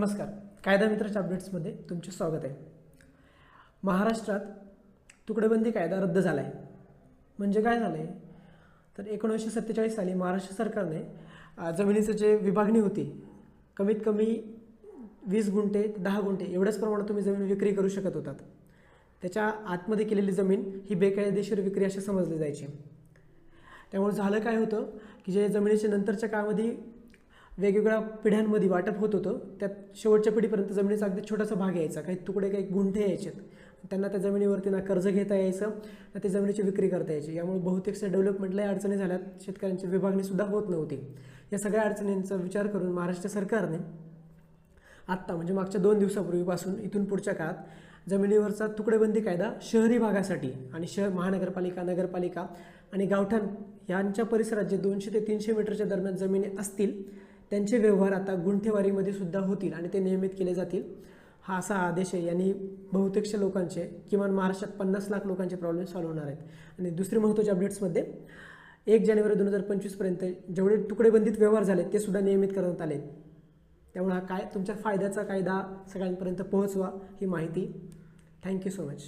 नमस्कार. कायदा मित्राच्या अपडेट्समध्ये तुमचे स्वागत आहे. महाराष्ट्रात तुकडेबंदी कायदा रद्द झाला आहे म्हणजे काय झालं आहे तर एकोणीसशे सत्तेचाळीस साली महाराष्ट्र सरकारने जमिनीचं जे विभागणी होती कमीत कमी वीस गुंठे ते दहा गुंठे एवढ्याच प्रमाणात तुम्ही जमीन विक्री करू शकत होतात. त्याच्या आतमध्ये केलेली जमीन ही बेकायदेशीर विक्री अशी समजली जायची. त्यामुळे झालं काय होतं की जे जमिनीच्या नंतरच्या काळामध्ये वेगवेगळ्या पिढ्यांमध्ये वाटप होत होतं. त्यात शेवटच्या पिढीपर्यंत जमिनीचा अगदी छोटासा भाग यायचा. काही तुकडे काही गुंठे यायचे. त्यांना त्या जमिनीवरती ना कर्ज घेता यायचं ना त्या जमिनीची विक्री करता यायची. यामुळे बहुतेकशा डेव्हलपमेंटलाही अडचणी झाल्यात. शेतकऱ्यांची विभागणीसुद्धा होत नव्हती. या सगळ्या अडचणींचा विचार करून महाराष्ट्र सरकारने आत्ता म्हणजे मागच्या दोन दिवसापूर्वीपासून इथून पुढच्या काळात जमिनीवरचा तुकडेबंदी कायदा शहरी भागासाठी आणि शहर महानगरपालिका नगरपालिका आणि गावठाण यांच्या परिसरात जे दोनशे ते तीनशे मीटरच्या दरम्यान जमिनी असतील त्यांचे व्यवहार आता गुंठेवारीमध्ये सुद्धा होतील आणि ते नियमित केले जातील. हा असा आदेश आहे. यांनी बहुतेकशा लोकांचे किमान महाराष्ट्रात पन्नास लाख लोकांचे प्रॉब्लेम सॉल्व्ह होणार आहेत. आणि दुसरी महत्त्वाच्या अपडेट्समध्ये एक जानेवारी दोन हजार पंचवीसपर्यंत जेवढे तुकडेबंदीत व्यवहार झाले ते सुद्धा नियमित करण्यात आले त्यामुळे हा काय तुमच्या फायद्याचा कायदा सगळ्यांपर्यंत पोहोचवा ही माहिती. Thank you so much